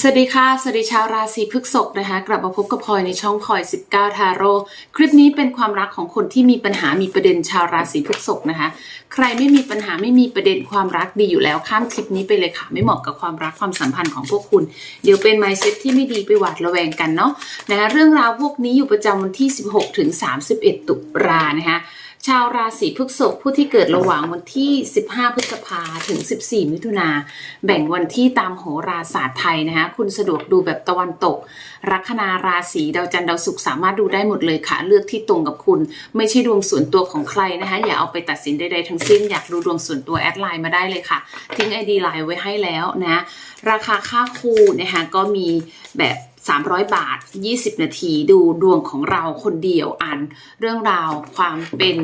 สวัสดีค่ะ สวัสดีชาวราศีพฤษภนะคะ กลับมาพบกับพลอยในช่องพลอย 19 ทาโร่คลิปนี้เป็นความรักของคนที่มีปัญหามีประเด็นชาวราศีพฤษภนะคะ ใครไม่มีปัญหาไม่มีประเด็นความรักดีอยู่แล้วข้ามคลิปนี้ไปเลยค่ะ ไม่เหมาะกับความรักความสัมพันธ์ของพวกคุณ เดี๋ยวเป็นไมเซ็ตที่ไม่ดีไปหวาดระแวงกันเนาะนะคะเรื่องราวพวกนี้อยู่ประจำวันที่ 16 ถึง 31 ตุลานะคะ ชาวราศีพฤษภผู้ที่เกิดระหว่างวันที่ 15 พฤษภาถึง 14 มิถุนาแบ่งวันที่ตามโหราศาสตร์ไทยนะคะคุณสะดวกดูแบบตะวันตก ลัคนาราศีดาวจันทร์ดาวศุกร์สามารถดูได้หมดเลยค่ะ เลือกที่ตรงกับคุณ ไม่ใช่ดวงส่วนตัวของใครนะคะอย่าเอาไปตัดสินใดๆทั้งสิ้นอยากดูดวงส่วนตัวแอดไลน์มาได้เลยค่ะ ทิ้งไอดีไลน์ไว้ให้แล้วนะราคาค่าคูนะคะก็มีแบบ 300 บาท 20 นาทีดูดวงของเราคนเดียวอ่านเรื่องราวความเป็น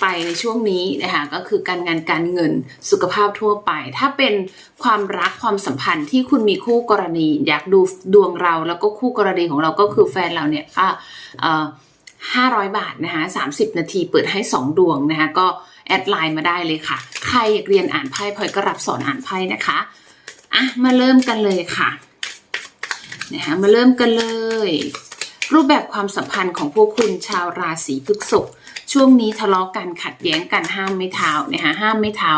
ไปในช่วงนี้นะคะก็คือการงานการเงินสุขภาพทั่วไป ถ้าเป็นความรักความสัมพันธ์ที่คุณมีคู่กรณี อยากดูดวงเราแล้วก็คู่กรณีของเราก็คือแฟนเราเนี่ยก็เอ่อ500บาทนะคะ30นาทีเปิดให้2ดวงนะคะก็แอดไลน์มาได้เลยค่ะ ใครอยากเรียนอ่านไพ่พลอยก็รับสอนอ่านไพ่นะคะอะมาเริ่มกันเลยค่ะ นะคะมาเริ่มกันเลย รูปแบบความสัมพันธ์ของพวกคุณชาวราศีพฤษภช่วงนี้ทะเลาะกันขัดแย้งกันห้ามไม่เท้านะคะห้ามไม่เท้า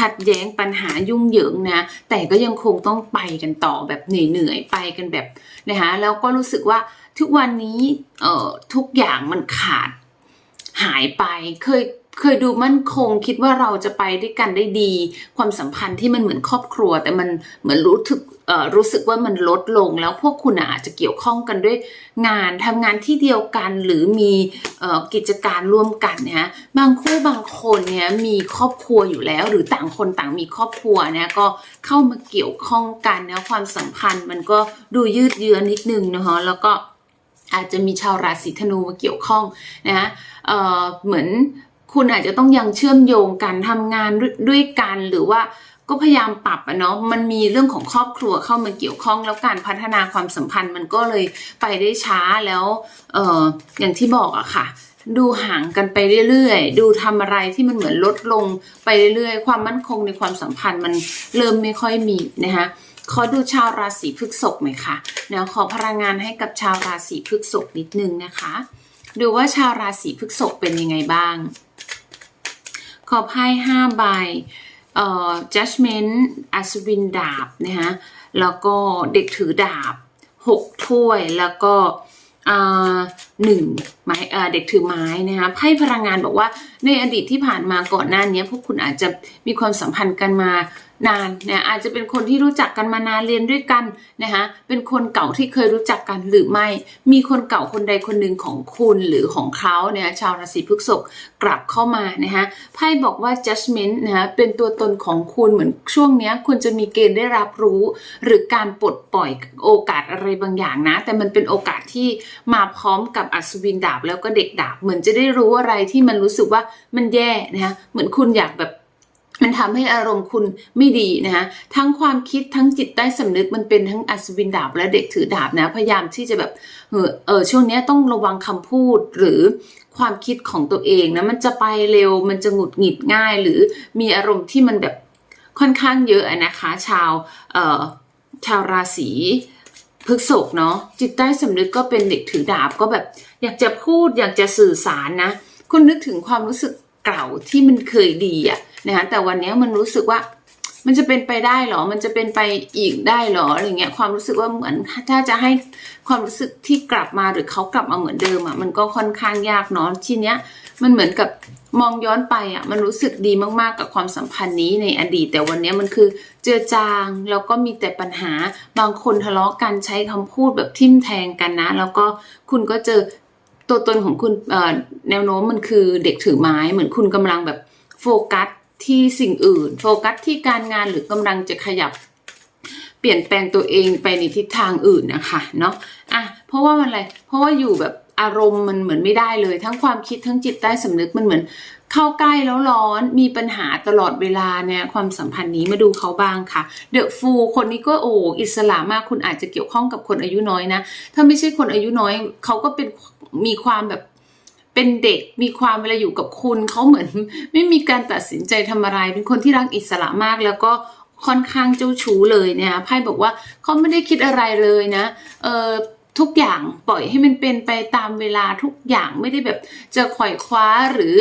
ขัดแย้งปัญหายุ่งเหยิงนะ แต่ก็ยังคงต้องไปกันต่อแบบเหนื่อยๆไปกันแบบนะคะแล้วก็รู้สึกว่าทุกวันนี้เอ่อทุกอย่างมันขาดหายไปเคย เคยดูมั่นคงคิดว่าเราจะไปด้วยกันได้ดี ความสัมพันธ์ที่มันเหมือนครอบครัว แต่มันเหมือนรู้ถึกรู้สึกว่ามันลดลง แล้วพวกคุณอาจจะเกี่ยวข้องกันด้วยงานทำงานที่เดียวกันหรือมีอกิจการร่วมกันนะฮะบางคู่บางคนเนี่ยมีครอบครัวอยู่แล้ว หรือต่างคนต่างมีครอบครัวนะก็เข้ามาเกี่ยวข้องกันนะความสัมพันธ์มันก็ดูยืดเยื้อนิดนึงนะคะแล้วก็อาจจะมีชาวราศีธนูมาเกี่ยวข้องนะฮะเเหมือน คุณอาจจะต้องยังเชื่อมโยงกันทำงานด้วยกันหรือว่าก็พยายามปรับอะเนาะ มันมีเรื่องของครอบครัวเข้ามาเกี่ยวข้องแล้วการพัฒนาความสัมพันธ์มันก็เลยไปได้ช้าแล้ว เอออย่างที่บอกอะค่ะ ดูห่างกันไปเรื่อยๆ ดูทำอะไรที่มันเหมือนลดลงไปเรื่อยๆ ความมั่นคงในความสัมพันธ์มันเริ่มไม่ค่อยมีนะคะ ขอดูชาวราศีพฤษภหน่อยค่ะเดี๋ยวขอพลังงานให้กับชาวราศีพฤษภนิดนึงนะคะ ดูว่าชาวราศีพฤษภเป็นยังไงบ้าง ขอไพ่ห้าใบเอ่อ judgment อัศวินดาบนะคะแล้วก็เด็กถือดาบหกถ้วยแล้วก็อ่อหนึ่งไม้เอ่อเด็กถือไม้นะคะไพ่พลังงานบอกว่าในอดีตที่ผ่านมาก่อนหน้านี้พวกคุณอาจจะมีความสัมพันธ์กันมา นานนะอาจจะเป็นคนที่รู้จักกันมานานเรียนด้วยกันนะคะเป็นคนเก่าที่เคยรู้จักกันหรือไม่ มีคนเก่าคนใดคนหนึ่งของคุณหรือของเขาเนี่ยชาวราศีพฤษภกลับเข้ามานะคะไพ่บอกว่า judgment นะคะเป็นตัวตนของคุณเหมือนช่วงเนี้ยคุณจะมีเกณฑ์ได้รับรู้ หรือการปลดปล่อยโอกาสอะไรบางอย่างนะ แต่มันเป็นโอกาสที่มาพร้อมกับอัศวินดาบแล้วก็เด็กดาบเหมือนจะได้รู้อะไรที่มันรู้สึกว่ามันแย่นะคะเหมือนคุณอยากแบบ มันทำให้อารมณ์คุณไม่ดีนะคะทั้งความคิดทั้งจิตใต้สำนึกมันเป็นทั้งอัศวินดาบและเด็กถือดาบนะพยายามที่จะแบบเออเออช่วงนี้ต้องระวังคำพูดหรือความคิดของตัวเองนะมันจะไปเร็วมันจะหงุดหงิดง่าย หรือมีอารมณ์ที่มันแบบค่อนข้างเยอะนะคะ ชาวเอ่อชาวราศีพฤกษภเนาะจิตใต้สำนึกก็เป็นเด็กถือดาบก็แบบ อยากจะพูดอยากจะสื่อสารนะ คุณนึกถึงความรู้สึกเก่าที่มันเคยดีอะ นะคะแต่วันนี้มันรู้สึกว่ามันจะเป็นไปได้หรอ มันจะเป็นไปอีกได้หรออะไรเงี้ย ความรู้สึกว่าเหมือนถ้าจะให้ความรู้สึกที่กลับมาหรือเขากลับมาเหมือนเดิมอะมันก็ค่อนข้างยากเนาะทีเนี้ย มันเหมือนกับมองย้อนไปอะมันรู้สึกดีมากๆกับความสัมพันธ์นี้ในอดีต แต่วันนี้มันคือเจือจางแล้วก็มีแต่ปัญหาบางคนทะเลาะกันใช้คำพูดแบบทิ่มแทงกันนะ แล้วก็คุณก็เจอตัวตนของคุณแนวโน้มมันคือเด็กถือไม้ เหมือนคุณกำลังแบบโฟกัส ที่สิ่งอื่น โฟกัสที่การงานหรือกำลังจะขยับ เปลี่ยนแปลงตัวเองไปในทิศทางอื่นนะคะเนาะอะเพราะว่ามันอะไรเพราะว่าอยู่แบบอารมณ์มันเหมือนไม่ได้เลย ทั้งความคิดทั้งจิตใต้สำนึกมันเหมือน เข้าใกล้แล้วร้อนมีปัญหาตลอดเวลาเนี่ยความสัมพันธ์นี้มาดูเขาบ้างค่ะเดอะฟูคนนี้ก็โอ้อิสระมากคุณอาจจะเกี่ยวข้องกับคนอายุน้อยนะ ถ้าไม่ใช่คนอายุน้อยเขาก็เป็นมีความแบบ เป็นเด็กมีความเวลาอยู่กับคุณเขาเหมือน ไม่มีการตัดสินใจทำอะไร เป็นคนที่รักอิสระมากแล้วก็ค่อนข้างเจ้าชู้เลยเนี่ยไพ่บอกว่าเขาไม่ได้คิดอะไรเลยนะ เออทุกอย่างปล่อยให้มันเป็นไปตามเวลาทุกอย่างไม่ได้แบบจะขวอยคว้าหรือ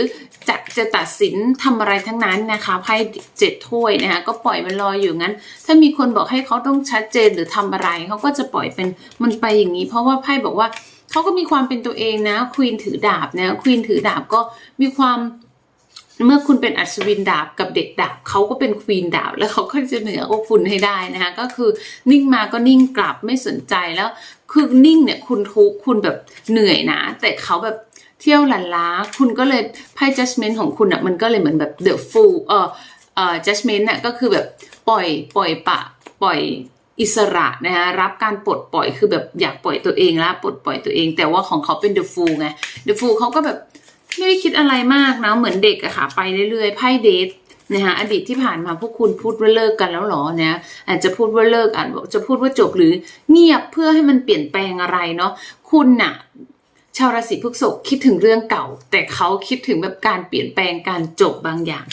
จะจะตัดสินทำอะไรทั้งนั้นนะคะไพ่เจ็ดถ้วยนะคะก็ปล่อยมันลอยอยู่งั้น ถ้ามีคนบอกให้เขาต้องชัดเจนหรือทำอะไรเขาก็จะปล่อยเป็นมันไปอย่างนี้ เพราะว่าไพ่บอกว่า เขาก็มีความเป็นตัวเองนะควีนถือดาบนะควีนถือดาบก็มีความเมื่อคุณเป็นอัศวินดาบกับเด็กดาบเขาก็เป็นควีนดาบ แล้วเขาก็จะเหนือกว่าคุณให้ได้นะคะก็คือนิ่งมาก็นิ่งกลับไม่สนใจแล้วคือนิ่งเนี่ยคุณทุกคุณแบบเหนื่อยนะ แต่เขาแบบเที่ยวหลันล้า คุณก็เลยไพ่ judgment ของคุณอะมันก็เลยเหมือนแบบ the fool เออเอ่อ judgment น่ะก็คือแบบปล่อยปล่อยปะปล่อย อิสระนะคะรับการปลดปล่อยคือแบบอยากปล่อยตัวเองและปลดปล่อยตัวเอง แต่ว่าของเขาเป็น the fool ไง the fool เขาก็แบบไม่ได้คิดอะไรมากนะเหมือนเด็กอะค่ะ ไปเรื่อยๆไพ่เดทนะคะอดีตที่ผ่านมาพวกคุณพูดว่าเลิกกันแล้วหรอนะอาจจะพูดว่าเลิกอาจจะพูดว่าจบหรือเงียบเพื่อให้มันเปลี่ยนแปลงอะไรเนาะคุณน่ะชาวราศีพฤษภคิดถึงเรื่องเก่า แต่เขาคิดถึงแบบการเปลี่ยนแปลงการจบบางอย่าง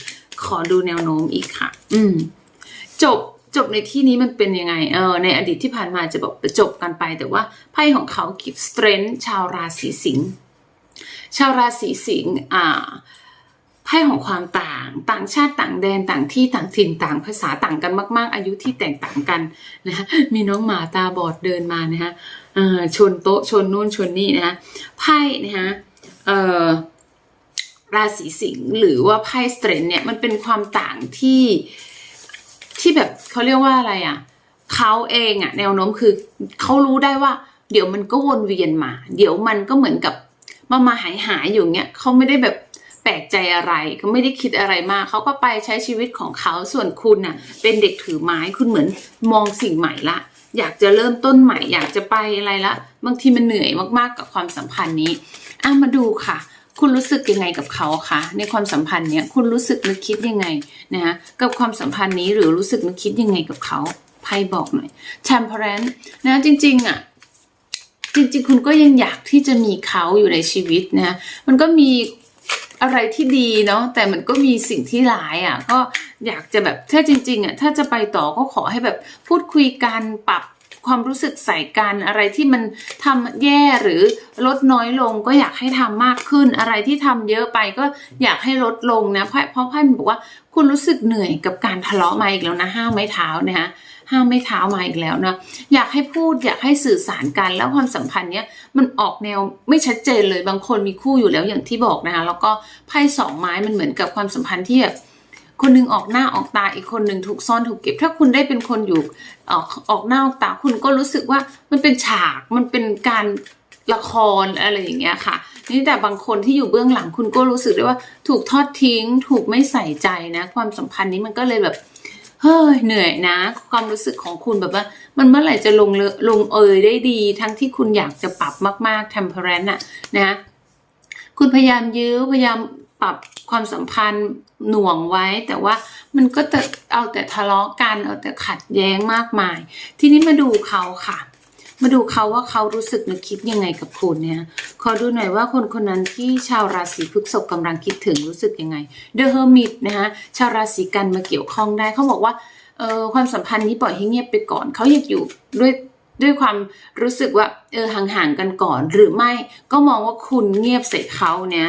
ขอดูแนวโน้มอีกค่ะ อืม จบ จบในที่นี้มันเป็นยังไงเออในอดีตที่ผ่านมาจะบอกจบกันไป แต่ว่าไพ่ของเขาคิด strength ชาวราศีสิงห์ชาวราศีสิงห์อ่าไพ่ของความต่าง ต่างชาติต่างแดนต่างที่ต่างถิ่นต่างภาษาต่างกันมาก ๆ อายุที่แตกต่างกันนะฮะมีน้องหมาตาบอดเดินมานะฮะอ่อชนโต๊ะชนนู่นชนนี่นะฮะไพ่นะฮะเออราศีสิงห์หรือว่าไพ่สเตรนเนี่ยมันเป็นความต่างที่ ที่แบบเขาเรียกว่าอะไรอะเขาเองอะ แนวโน้มคือเขารู้ได้ว่า เดี๋ยวมันก็วนเวียนมา เดี๋ยวมันก็เหมือนกับมามาหายหายอยู่เงี้ยเขาไม่ได้แบบแปลกใจอะไรเขาไม่ได้คิดอะไรมากเขาก็ไปใช้ชีวิตของเขาส่วนคุณน่ะ เป็นเด็กถือไม้คุณเหมือนมองสิ่งใหม่ละ อยากจะเริ่มต้นใหม่ อยากจะไปอะไรละ บางทีมันเหนื่อยมากๆกับความสัมพันธ์นี้อะมาดูค่ะ คุณรู้สึกยังไงกับเขาคะในความสัมพันธ์เนี้ยคุณรู้สึกนึกคิดยังไงนะคะกับความสัมพันธ์นี้หรือรู้สึกนึกคิดยังไงกับเขาไพ่บอกหน่อย temperance นะจริงๆอะจริงๆ คุณก็ยังอยากที่จะมีเขาอยู่ในชีวิตนะมันก็มีอะไรที่ดีเนาะแต่มันก็มีสิ่งที่ร้ายอะก็อยากจะแบบถ้าจริงๆอะถ้าจะไปต่อก็ขอให้แบบพูดคุยกันปรับ ความรู้สึกใส่กันอะไรที่มันทำแย่หรือลดน้อยลงก็อยากให้ทำมากขึ้น อะไรที่ทำเยอะไปก็อยากให้ลดลงนะเพราะเพราะไพ่มันบอกว่าคุณรู้สึกเหนื่อยกับการทะเลาะมาอีกแล้วนะห้ามไม้เท้านะคะห้ามไม่เท้ามาอีกแล้วนะอยากให้พูดอยากให้สื่อสารกันแล้วความสัมพันธ์เนี้ยมันออกแนวไม่ชัดเจนเลยบางคนมีคู่อยู่แล้วอย่างที่บอกนะคะแล้วก็ไพ่สองไม้มันเหมือนกับความสัมพันธ์ที่แบบ คนหนึงออกหน้าออกตาอีกคนหนึ่งถูกซ่อนถูกเก็บ ถ้าคุณได้เป็นคนอยู่ออกออกหน้าออกตาคุณก็รู้สึกว่ามันเป็นฉากมันเป็นการละครอะไรอย่างเงี้ยค่ะ นี่แต่บางคนที่อยู่เบื้องหลังคุณก็รู้สึกได้ว่าถูกทอดทิ้ง ถูกไม่ใส่ใจนะ ความสัมพันธ์นี้มันก็เลยแบบเฮ้ยเหนื่อยนะ ความรู้สึกของคุณแบบว่า มันเมื่อไหร่จะลงเลลงเอยได้ดี ทั้งที่คุณอยากจะปรับมากๆ temperance น่ะนะคุณพยายามยื้อพยายาม ปรับความสัมพันธ์หน่วงไว้ แต่ว่ามันก็จะเอาแต่ทะเลาะกันเอาแต่ขัดแย้งมากมาย ทีนี้มาดูเขาค่ะ มาดูเขาว่าเขารู้สึกนึกคิดยังไงกับคุณเนี่ยขอดูหน่อยว่าคนคนนั้นที่ชาวราศีพฤษภกำลังคิดถึงรู้สึกยังไง The Hermit นะคะชาวราศีกันมาเกี่ยวข้องได้เขาบอกว่าเออความสัมพันธ์นี้ปล่อยให้เงียบไปก่อนเขาอยากอยู่ด้วยด้วยความรู้สึกว่าเออห่างๆกันก่อน หรือไม่ก็มองว่าคุณเงียบใส่เขาเนี่ย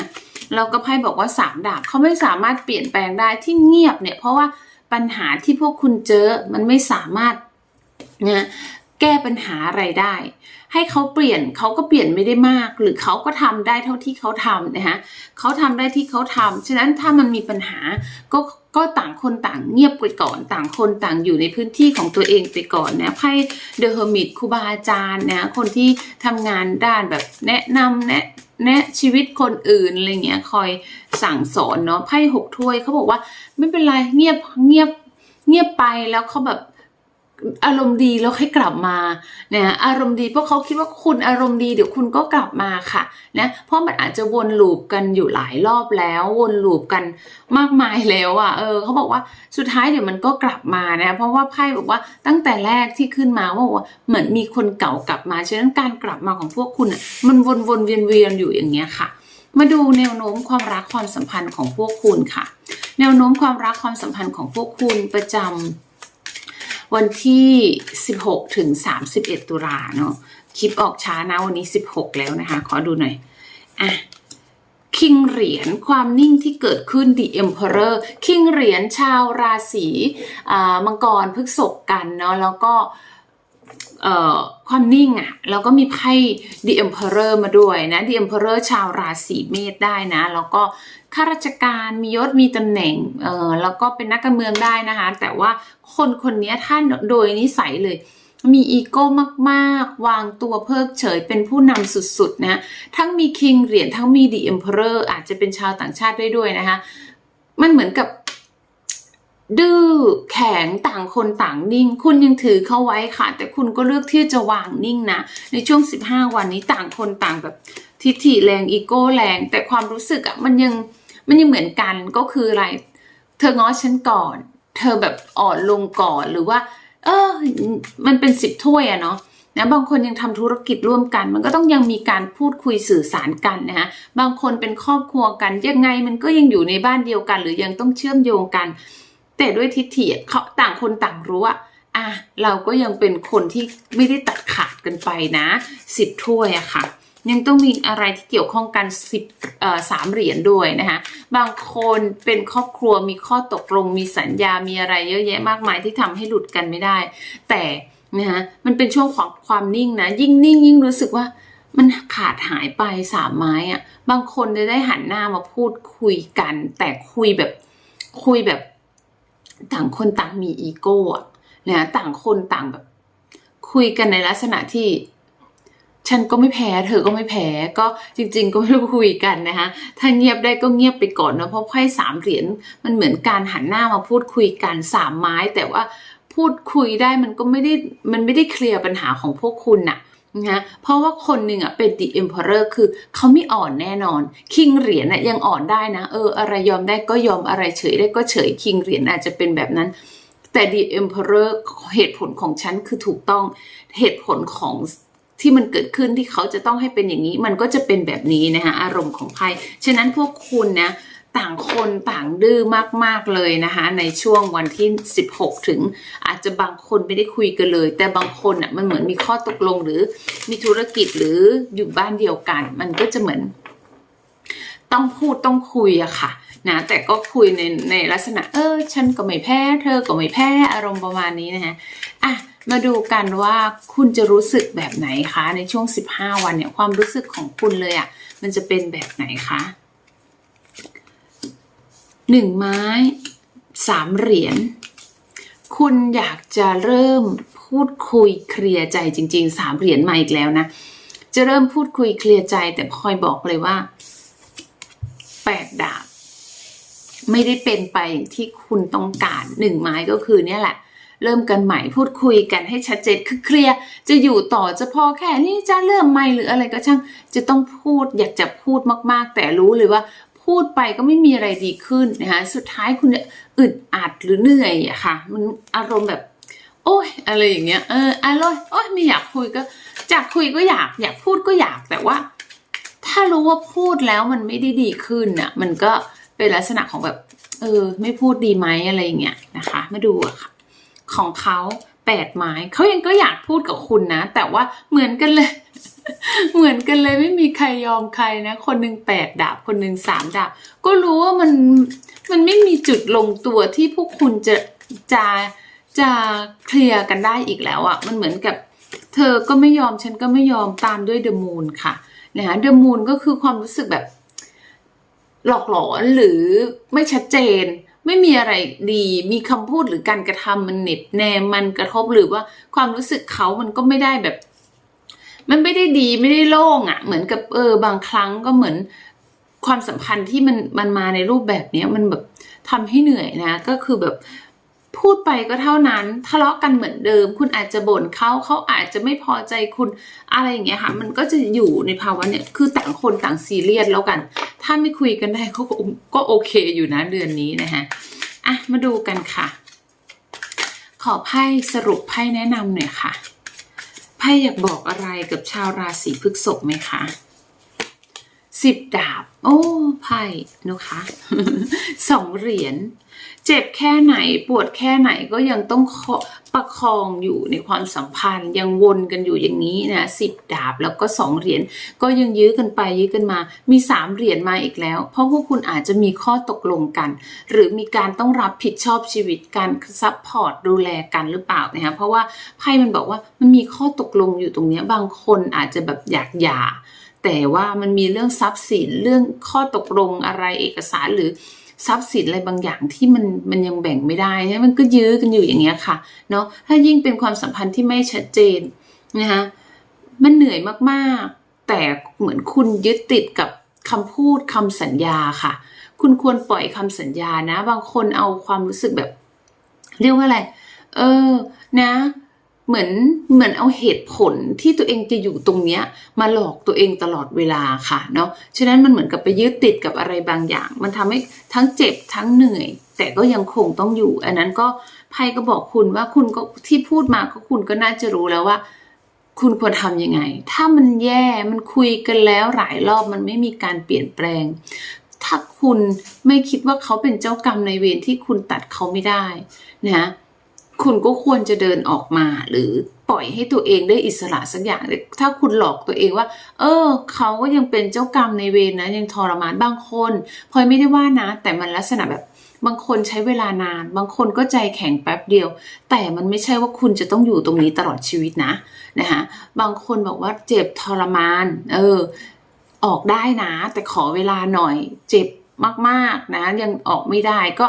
แล้วก็ไพ่บอกว่าสามดาบเขาไม่สามารถเปลี่ยนแปลงได้ที่เงียบเนี่ย เพราะว่าปัญหาที่พวกคุณเจอมันไม่สามารถเนี่ยแก้ปัญหาอะไรได้ ให้เขาเปลี่ยนเขาก็เปลี่ยนไม่ได้มาก หรือเขาก็ทำได้เท่าที่เขาทำนะฮะเขาทำได้ที่เขาทำฉะนั้นถ้ามันมีปัญหาก็ก็ต่างคนต่างเงียบไปก่อน ต่างคนต่างอยู่ในพื้นที่ของตัวเองไปก่อนนะไพ่เดอะเฮอร์มิตครูบาอาจารย์นะคนที่ทำงานด้านแบบแนะนำแนะ แนะชีวิตคนอื่นอะไรเงี้ยคอยสั่งสอนเนาะไพ่หกถ้วยเขาบอกว่าไม่เป็นไรเงียบเงียบเงียบไปแล้วเขาแบบ อารมณ์ดีแล้วให้กลับมาเนี่ยอารมณ์ดีเพราะเขาคิดว่าคุณอารมณ์ดีเดี๋ยวคุณก็กลับมาค่ะนะเพราะมันอาจจะวนลูปกันอยู่หลายรอบแล้ววนลูปกันมากมายแล้วอะเออเขาบอกว่าสุดท้ายเดี๋ยวมันก็กลับมานะเพราะว่าไพ่บอกว่าตั้งแต่แรกที่ขึ้นมาว่าเหมือนมีคนเก่ากลับมาฉะนั้นการกลับมาของพวกคุณอะมันวนวนเวียนเวียนอยู่อย่างเงี้ยค่ะ มาดูแนวโน้มความรักความสัมพันธ์ของพวกคุณค่ะ แนวโน้มความรักความสัมพันธ์ของพวกคุณประจำ วันที่ 16 ถึง 31 ตุลาเนาะคลิปออกช้านะวันนี้ 16 แล้วนะคะ ขอดูหน่อย อะคิงเหรียญความนิ่งที่เกิดขึ้น The Emperor คิงเหรียญชาวราศีอ่ามังกรพฤษภกันเนาะแล้วก็ ความนิ่งอะ่ะแล้วก็มีไพ่ The Emperor มาด้วยนะ The Emperor ชาวราศีเมษได้นะ แล้วก็ข้าราชการมียศมีตำแหน่งเออแล้วก็เป็นนักการเมืองได้นะคะ แต่ว่าคนคนนี้ท่านโดยนิสัยเลยมีอีโก้มากๆ วางตัวเพิกเฉยเป็นผู้นำสุดๆนะทั้งมีคิงเหรียญทั้งมี The Emperor อาจจะเป็นชาวต่างชาติได้ด้วยนะคะ มันเหมือนกับ ดื้อแข็งต่างคนต่างนิ่ง คุณยังถือเขาไว้ค่ะ แต่คุณก็เลือกที่จะวางนิ่งนะ ในช่วง 15 วันนี้ต่างคนต่างแบบทิฐิแรงอีโก้แรง แต่ความรู้สึกอะ่ะมันยังมันยังเหมือนกันก็คืออะไร เธอง้อฉันก่อน เธอแบบอ่อนลงก่อนหรือว่า เออมันเป็นสิบถ้วยอะเนาะนะบางคนยังทำธุรกิจร่วมกัน มันก็ต้องยังมีการพูดคุยสื่อสารกันนะฮะบางคนเป็นครอบครัวกันยังไงมันก็ยังอยู่ในบ้านเดียวกัน หรือยังต้องเชื่อมโยงกัน แต่ด้วยทิฏฐิเขาต่างคนต่างรู้ว่าอะเราก็ยังเป็นคนที่ไม่ได้ตัดขาดกันไปนะสิบถ้วยอะค่ะ ยังต้องมีอะไรที่เกี่ยวข้องกันสิบสามเหรียญด้วยนะคะบางคนเป็นครอบครัวมีข้อตกลง มีสัญญามีอะไรเยอะแยะมากมายที่ทำให้หลุดกันไม่ได้ แต่นะคะมันเป็นช่วงของความนิ่งนะ ยิ่งนิ่งยิ่งรู้สึกว่ามันขาดหายไปสามไม้อะบางคนจะได้หันหน้ามาพูดคุยกัน แต่คุยแบบคุยแบบ ต่างคนต่างมีอีโก้อะนะต่างคนต่างแบบ คุยกันในลักษณะที่ฉันก็ไม่แพ้ เธอก็ไม่แพ้ ก็จริง ๆ ก็ไม่รู้คุยกันนะคะ ถ้าเงียบได้ก็เงียบไปก่อนนะ เพราะไพ่สามเหรียญมันเหมือนการหันหน้ามาพูดคุยกันสามไม้ แต่ว่าพูดคุยได้มันก็ไม่ได้ มันไม่ได้เคลียร์ปัญหาของพวกคุณน่ะ นะเพราะว่าคนหนึ่งอะเป็น the emperor คือเขาไม่อ่อนแน่นอน คิงเหรียญน่ะยังอ่อนได้นะ เออ อะไรยอมได้ก็ยอมอะไรเฉยได้ก็เฉยคิงเหรียญอาจจะเป็นแบบนั้น แต่ the emperor เหตุผลของฉันคือถูกต้องเหตุผลของที่มันเกิดขึ้นที่เขาจะต้องให้เป็นอย่างนี้ มันก็จะเป็นแบบนี้นะคะอารมณ์ของไพ่ฉะนั้นพวกคุณนะ ต่างคนต่างดื้อมาก ๆ เลยนะคะ ในช่วงวันที่ 16 ถึง อาจจะบางคนไม่ได้คุยกันเลย แต่บางคนอะมันเหมือนมีข้อตกลงหรือมีธุรกิจหรืออยู่บ้านเดียวกัน มันก็จะเหมือน ต้องพูดต้องคุยอะค่ะนะแต่ก็คุยในในลักษณะ เออ ฉันก็ไม่แพ้ เธอก็ไม่แพ้อารมณ์ประมาณนี้นะคะอะมาดูกันว่าคุณจะรู้สึกแบบไหนคะ ในช่วง 15 วันเนี่ยความรู้สึกของคุณเลยอะมันจะเป็นแบบไหนคะ หนึ่งไม้สามเหรียญคุณอยากจะเริ่มพูดคุยเคลียร์ใจจริงๆสามเหรียญมาอีกแล้วนะจะเริ่มพูดคุยเคลียร์ใจแต่พลอยบอกเลยว่าแปดดาบไม่ได้เป็นไปอย่างที่คุณต้องการหนึ่งไม้ก็คือเนี่ยแหละ เริ่มกันใหม่พูดคุยกันให้ชัดเจนคือเคลียร์จะอยู่ต่อจะพอแค่นี้จะเริ่มใหม่หรืออะไรก็ช่าง จะต้องพูดอยากจะพูดมากๆ แต่รู้เลยว่า พูดไปก็ไม่มีอะไรดีขึ้นนะคะสุดท้ายคุณอึดอัดหรือเหนื่อยอะค่ะ มันอารมณ์แบบ โอ้ยอะไรอย่างเงี้ยเอออร่อยโอ้ยไม่อยากคุยก็จากคุยก็อยากอยากพูดก็อยากแต่ว่า ถ้ารู้ว่าพูดแล้วมันไม่ได้ดีขึ้นน่ะมันก็เป็นลักษณะของแบบ เออ ไม่พูดดีไหมอะไรอย่างเงี้ยนะคะ มาดูอะค่ะ ของเขาแปดไม้เขายังก็อยากพูดกับคุณนะ แต่ว่าเหมือนกันเลย เหมือนกันเลยไม่มีใครยอมใครนะ คนหนึ่งแปดดาบ คนหนึ่งสามดาบ ก็รู้ว่ามันมันไม่มีจุดลงตัวที่พวกคุณจะจะจะเคลียร์กันได้อีกแล้วอะ่ะ มันเหมือนกับเธอก็ไม่ยอมฉันก็ไม่ยอมตามด้วยเดอะมูนค่ะนะคะเดอะมูนก็คือความรู้สึกแบบ หลอกหลอนหรือไม่ชัดเจน ไม่มีอะไรดี มีคำพูดหรือการกระทำมันเหน็บแนมมันกระทบหรือว่าความรู้สึกเขามันก็ไม่ได้แบบ มันไม่ได้ดีไม่ได้โล่งอะ่ะ เหมือนกับเออบางครั้งก็เหมือนความสัมพันธ์ที่มันมันมาในรูปแบบเนี้ยมันแบบทำให้เหนื่อยนะ ก็คือแบบพูดไปก็เท่านั้นทะเลาะกันเหมือนเดิม คุณอาจจะบ่นเขาเขาอาจจะไม่พอใจคุณอะไรอย่างเงี้ยค่ะ มันก็จะอยู่ในภาวะเนี่ยคือต่างคนต่างซีเรียสแล้วกัน ถ้าไม่คุยกันได้เขาก็ก็โอเคอยู่นะเดือนนี้นะคะอะมาดูกันค่ะ ขอไพ่สรุปไพ่แนะนำหน่อยค่ะ ไพ่อยากบอกอะไรกับชาวราศีพฤษภไหมคะ สิบดาบ โอ้ไพ่นะคะสองเหรียญเจ็บแค่ไหนปวดแค่ไหนก็ยังต้องเคาะประคองอยู่ในความสัมพันธ์ยังวนกันอยู่อย่างนี้นะสิบดาบแล้วก็สองเหรียญก็ยังยื้อกันไปยื้อกันมา มีสามเหรียญมาอีกแล้ว เพราะพวกคุณอาจจะมีข้อตกลงกัน หรือมีการต้องรับผิดชอบชีวิตการซัพพอร์ตดูแลกันหรือเปล่านะคะเพราะว่าไพ่มันบอกว่ามันมีข้อตกลงอยู่ตรงนี้บางคนอาจจะแบบอยากหย่า แต่ว่ามันมีเรื่องทรัพย์สินเรื่องข้อตกลงอะไรเอกสารหรือทรัพย์สินอะไรบางอย่างที่มันมันยังแบ่งไม่ได้เนี่ยมันก็ยื้อกันอยู่อย่างเงี้ยค่ะเนาะถ้ายิ่งเป็นความสัมพันธ์ที่ไม่ชัดเจนนะคะมันเหนื่อยมากๆ แต่เหมือนคุณยึดติดกับคำพูดคำสัญญาค่ะ คุณควรปล่อยคำสัญญานะ บางคนเอาความรู้สึกแบบ เรียกว่าอะไร เออ นะ เหมือนเหมือนเอาเหตุผลที่ตัวเองจะอยู่ตรงเนี้ยมาหลอกตัวเองตลอดเวลาค่ะเนาะฉะนั้นมันเหมือนกับไปยึดติดกับอะไรบางอย่าง มันทำให้ทั้งเจ็บทั้งเหนื่อย แต่ก็ยังคงต้องอยู่ อันนั้นก็ไพ่ก็บอกคุณว่าคุณก็ที่พูดมาก็คุณก็น่าจะรู้แล้วว่า คุณควรทำยังไง ถ้ามันแย่มันคุยกันแล้วหลายรอบมันไม่มีการเปลี่ยนแปลงถ้าคุณไม่คิดว่าเขาเป็นเจ้ากรรมในเวรที่คุณตัดเขาไม่ได้นะ คุณก็ควรจะเดินออกมาหรือปล่อยให้ตัวเองได้อิสระสักอย่าง ถ้าคุณหลอกตัวเองว่า เออ เขาก็ยังเป็นเจ้ากรรมในเวรนะ ยังทรมานบางคนพลอยไม่ได้ว่านะ แต่มันลักษณะแบบบางคนใช้เวลานาน บางคนก็ใจแข็งแป๊บเดียว แต่มันไม่ใช่ว่าคุณจะต้องอยู่ตรงนี้ตลอดชีวิตนะนะคะบางคนบอกว่าเจ็บทรมาน เออ ออกได้นะ แต่ขอเวลาหน่อย เจ็บมากๆนะ ยังออกไม่ได้ก็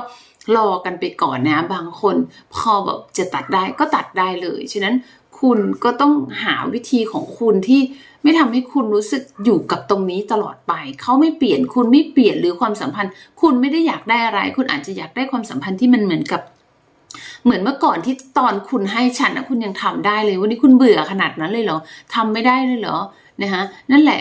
รอกันไปก่อนนะ บางคนพอแบบจะตัดได้ก็ตัดได้เลย ฉะนั้นคุณก็ต้องหาวิธีของคุณที่ไม่ทำให้คุณรู้สึกอยู่กับตรงนี้ตลอดไป เขาไม่เปลี่ยนคุณไม่เปลี่ยนหรือความสัมพันธ์ คุณไม่ได้อยากได้อะไร คุณอาจจะอยากได้ความสัมพันธ์ที่มันเหมือนกับ เหมือนเมื่อก่อนที่ตอนคุณให้ฉันนะคุณยังทำได้เลย วันนี้คุณเบื่อขนาดนั้นเลยเหรอทำไม่ได้เลยเหรอนะคะนั่นแหละ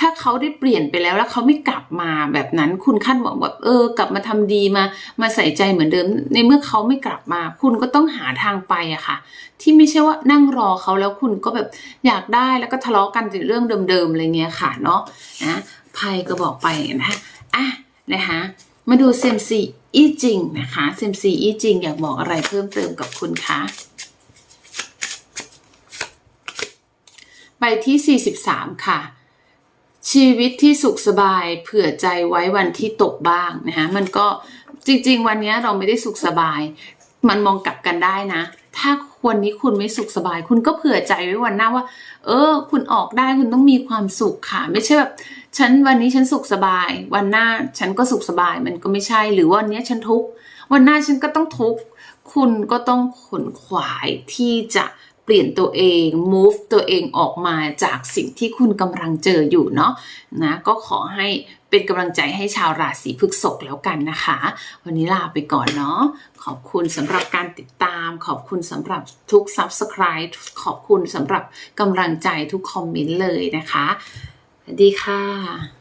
ถ้าเขาได้เปลี่ยนไปแล้วแล้วเขาไม่กลับมาแบบนั้นคุณคาดหวังแบบเออกลับมาทำดีมา มาใส่ใจเหมือนเดิม ในเมื่อเขาไม่กลับมา คุณก็ต้องหาทางไปอะค่ะ ที่ไม่ใช่ว่านั่งรอเขาแล้วคุณก็แบบอยากได้แล้วก็ทะเลาะกันถึงเรื่องเดิมๆอะไรเงี้ยค่ะเนาะนะไพ่ก็บอกไปนะคะอะนะคะมาดูเซมซีอีจริงนะคะเซมซีอีจริงอยากบอกอะไรเพิ่มเติมกับคุณคะใบที่ 43 ค่ะ ชีวิตที่สุขสบายเผื่อใจไว้วันที่ตกบ้างนะคะมันก็จริง ๆ วันนี้เราไม่ได้สุขสบาย มันมองกลับกันได้นะ ถ้าวันนี้คุณไม่สุขสบาย คุณก็เผื่อใจไว้วันหน้าว่า เออ คุณออกได้คุณต้องมีความสุขค่ะ ไม่ใช่แบบฉันวันนี้ฉันสุขสบาย วันหน้าฉันก็สุขสบายมันก็ไม่ใช่ หรือวันนี้ฉันทุกวันหน้าฉันก็ต้องทุกคุณก็ต้องขนขวายที่จะ ปลี่ยนตัวเอง move ตัวเองออกมาจากสิ่งที่คุณกำลังเจออยู่เนาะนะก็ขอให้เป็นกำลังใจให้ชาวราศีพฤษภแล้วกันนะคะ วันนี้ลาไปก่อนเนาะขอบคุณสำหรับการติดตาม ขอบคุณสำหรับทุก subscribe ขอบคุณสำหรับกำลังใจทุกคอมเมนต์เลยนะคะสวัสดีค่ะ